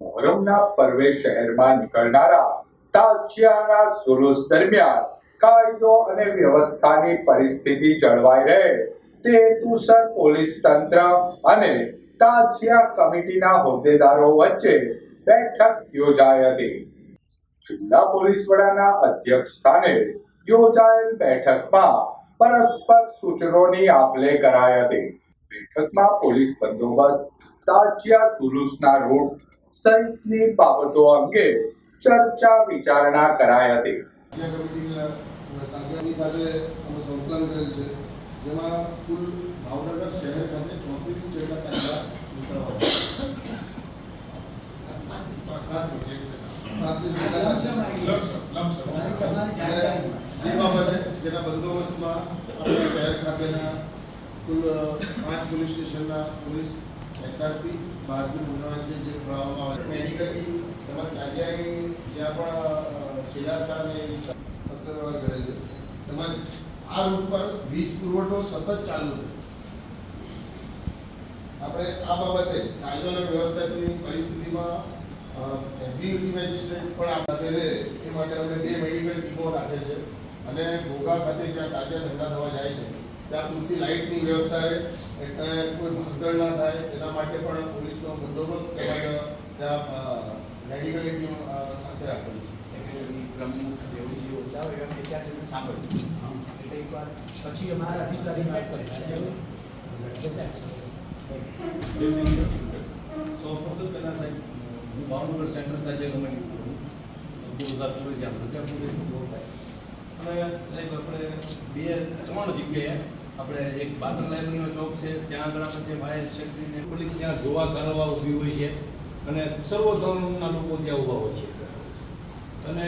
મોહરમના પર્વે શહેરમાં નીકળનારા તાજિયાના જુલુસ દરમિયાન કાયદો અને વ્યવસ્થાની પરિસ્થિતિ જળવાઈ રહે. તે હેતુસર પોલીસ તંત્ર અને તાજિયા કમિટીના હોદ્દેદારો વચ્ચે બેઠક યોજાઈ હતી. જિલ્લા પોલીસ વડાના અધ્યક્ષ સ્થાને યોજાયેલ બેઠકમાં પરસ્પર સૂચનોની આપલે કરાઈ હતી. બેઠકમાં પોલીસ બંદોબસ્ત તાજિયા જુલુસના રૂટ સહિતની બાબતો અંગે ચર્ચા વિચારણા કરાઈ હતી. કુલ જેના બંદોબસ્તમાં શહેર ખાતેના કુલ પાંચ પોલીસ સ્ટેશનના પોલીસ, એસઆરપી બહારથી મંગાવેલ છે જે ખોલાવવામાં આવે મેડિકલની તેમજ તાજિયાની જ્યાં પણ શિલાસા અને પત્ર કરે છે. તેમજ આ રૂટ પર વીજ પુરવઠો સતત ચાલુ છે. આપણે આ બાબતે કાયદો વ્યવસ્થાની પરિસ્થિતિમાં એક્ઝિક્યુટિવ મેજિસ્ટ્રેટ પણ આ રહે, એ માટે આપણે બે મેડિકલ ટીમો રાખે છે. અને ઘોઘા ખાતે જ્યાં તાજા ધંધા થવા જાય છે, ત્યાં પૂરતી લાઇટની વ્યવસ્થા રહે, એટલે કોઈ ભાગદળ ના થાય. એના માટે પણ પોલીસનો બંદોબસ્ત તેમજ ત્યાં મેડિકલની ટીમ સાથે રાખેલો પ્રમુખ ત્યાં સાંભળ્યું એટલે એકવાર પછી અમારા અધિકારી વાત કરે. સૌપ્રથમ પહેલા સાહેબ હું ભાવનગર સેન્ટ્રલ તાજિયા કમિટી પુરે જ્યાં પ્રજાપુરે અને સાહેબ આપણે બે ત્રણ જગ્યાએ આપણે એક બાદર લાઇબ્રેરીનો ચોક છે. ત્યાં આગળ આપણે જે વાયર સેક્ટરીને પબ્લિક ત્યાં જોવા કરવા ઊભી હોય છે. અને સર્વધર્મના લોકો ત્યાં ઊભા હોય છે. અને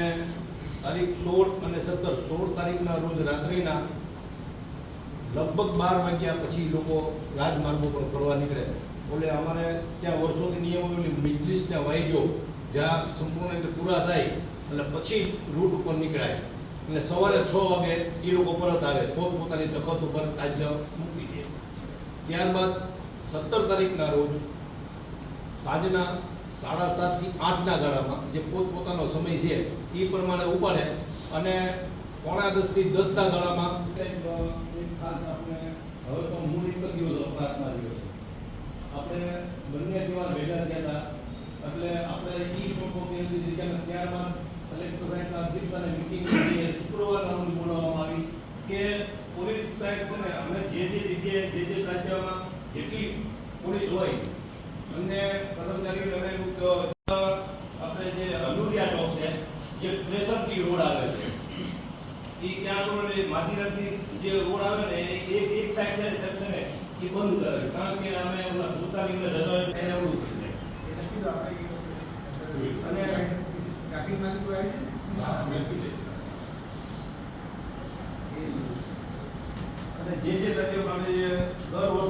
તારીખ સોળ અને સત્તર. સોળ તારીખના રોજ રાત્રિના લગભગ બાર વાગ્યા પછી લોકો રાજમાર્ગો પર ફરવા નીકળે. બોલે અમારે ત્યાં વર્ષોથી નિયમ હોય મિજલિસ ત્યાં વાઈજો જ્યાં સંપૂર્ણ રીતે પૂરા થાય એટલે પછી રૂટ ઉપર નીકળાય. એટલે સવારે છ વાગે એ લોકો પરત આવે, પોતપોતાની તખત ઉપર તાજ્ય મૂકી છે ત્યારબાદ સત્તર તારીખના રોજ સાંજના સાડા સાતથી આઠના ગાળામાં જે પોતપોતાનો સમય છે એ પ્રમાણે ઉપાડે અને પોણા દસથી દસના ગાળામાં હવે તો મૂળ નીકળી ગયો દિવસ અપઘાતમાં રહ્યો છે. આપણે બંને તહેવાર ભેગા થયા હતા. એટલે આપણે ઈ પ્રોપોઝલ દીધી કે ત્યારબાદ કલેક્ટર સાહેબના અધ્યક્ષતાને મિટિંગ કરી શુક્રવારના રોજ બોલાવવામાં આવી કે પોલીસ સાહેબ છે ને અમે જે જે જગ્યાએ, જે જે રાજ્યમાં જેટલી પોલીસ હોય અને કર્મચારીઓને અમે એવું કે આપણે જે અનુરિયા ચોક છે જે ત્રેસઠથી રોડ આવે છે એ ત્યાં આગળ જે જે રોડ આવે ને એક એક સાઈડ છે છે ને એ બંધ કરે કારણ કે અમે ઓલા ભૂતાની અંદર જતો દે. અને ટ્રાફિકમાંથી કોઈ આવી અને જે જે તકલીફ આપણે જે દર વર્ષ